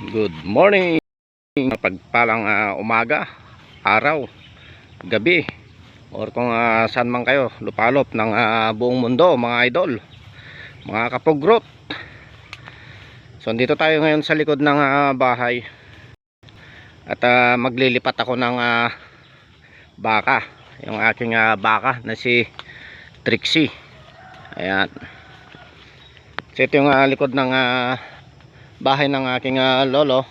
Good morning. Pagpalang ah, umaga, araw, gabi, or kung ah, saan man kayo lupalop ng ah, buong mundo, mga idol, mga kapugrot. So, dito tayo ngayon sa likod ng ah, bahay. At ah, maglilipat ako ng ah, baka. Yung aking ah, baka na si Trixie. Ayan. So, ito yung ah, likod ng ah, bahay ng aking ah, lolo.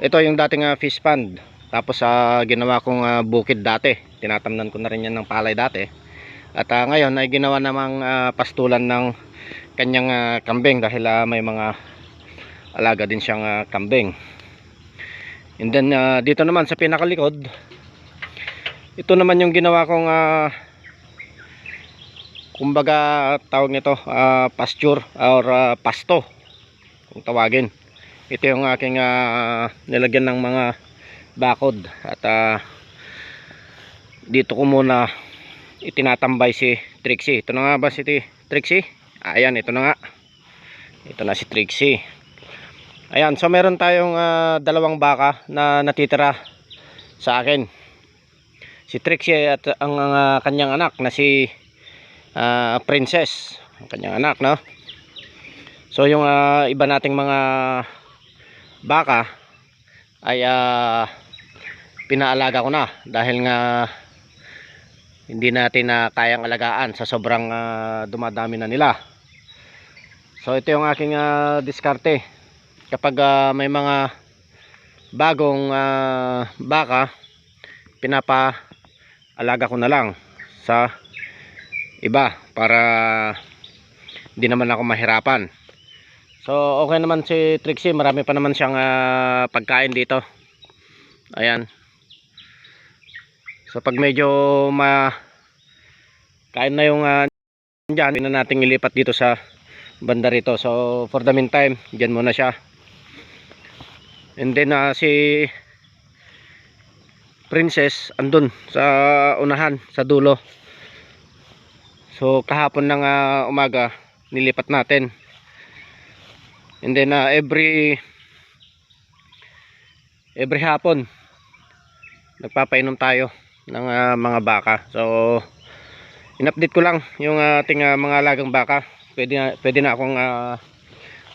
Ito yung dating ah, fish pond. Tapos sa ginawa kong ah, bukid dati. Tinatamnan ko na rin yan ng palay dati. At ah, ngayon ay ginawa namang ah, pastulan ng kanyang ah, kambing dahil ah, may mga alaga din siyang ah, kambing. And then ah, dito naman sa pinakalikod ito naman yung ginawa kong ah, kumbaga tawag nito ah, pasture or ah, pasto kung tawagin. Ito yung aking ah, nilagyan ng mga bakod. At ah, dito ko muna itinatambay si Trixie. Ito na nga ba si Trixie? ayan ito na nga. Ito na si Trixie. Ayan so meron tayong ah, dalawang baka na natitira sa akin. Si Trixie at ang ah, kanyang anak na si ah, Princess. Ang kanyang anak no So yung ah, iba nating mga baka ay ah, pinaalaga ko na dahil nga hindi natin na kayang alagaan sa sobrang ah, dumadami na nila. So ito yung aking ah, diskarte. Kapag ah, may mga bagong ah, baka pinapaalaga ko na lang sa iba para hindi naman ako mahirapan. So okay naman si Trixie, marami pa naman siyang ah, pagkain dito. Ayan. So pag medyo ma kain na yung uh, dyan, na natin ilipat dito sa banda rito. So for the meantime, dyan muna siya. And then ah, si Princess andun sa unahan, sa dulo. So kahapon ng ah, umaga nilipat natin. And then uh, every every hapon nagpapainom tayo ng uh, mga baka. So in-update ko lang yung ating uh, mga alagang baka. Pwede na, pwede na akong uh,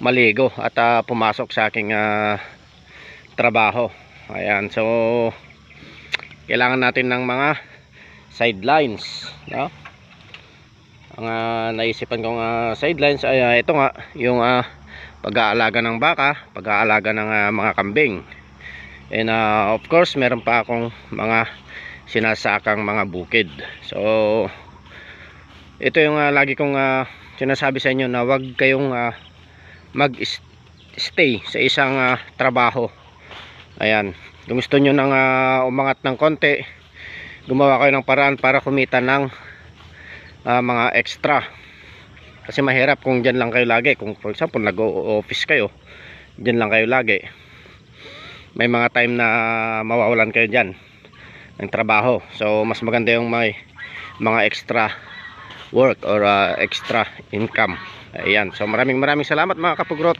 maligo at uh, pumasok sa aking uh, trabaho. Ayan, so kailangan natin ng mga sidelines, no? Ang uh, naisipan kong uh, sidelines ay uh, ito nga, yung uh, pag-aalaga ng baka, pag-aalaga ng uh, mga kambing. And uh, of course, meron pa akong mga sinasakang mga bukid. So, ito yung uh, lagi kong uh, sinasabi sa inyo na wag kayong uh, mag-stay sa isang uh, trabaho. Ayan. Kung gusto nyo nang uh, umangat ng konti, gumawa kayo ng paraan para kumita ng uh, mga extra. Kasi mahirap kung dyan lang kayo lagi. Kung for example nag-office kayo dyan lang kayo lagi. May mga time na mawawalan kayo dyan ng trabaho. So mas maganda yung may mga extra work or uh, extra income. Ayan. So maraming maraming salamat mga kapugrot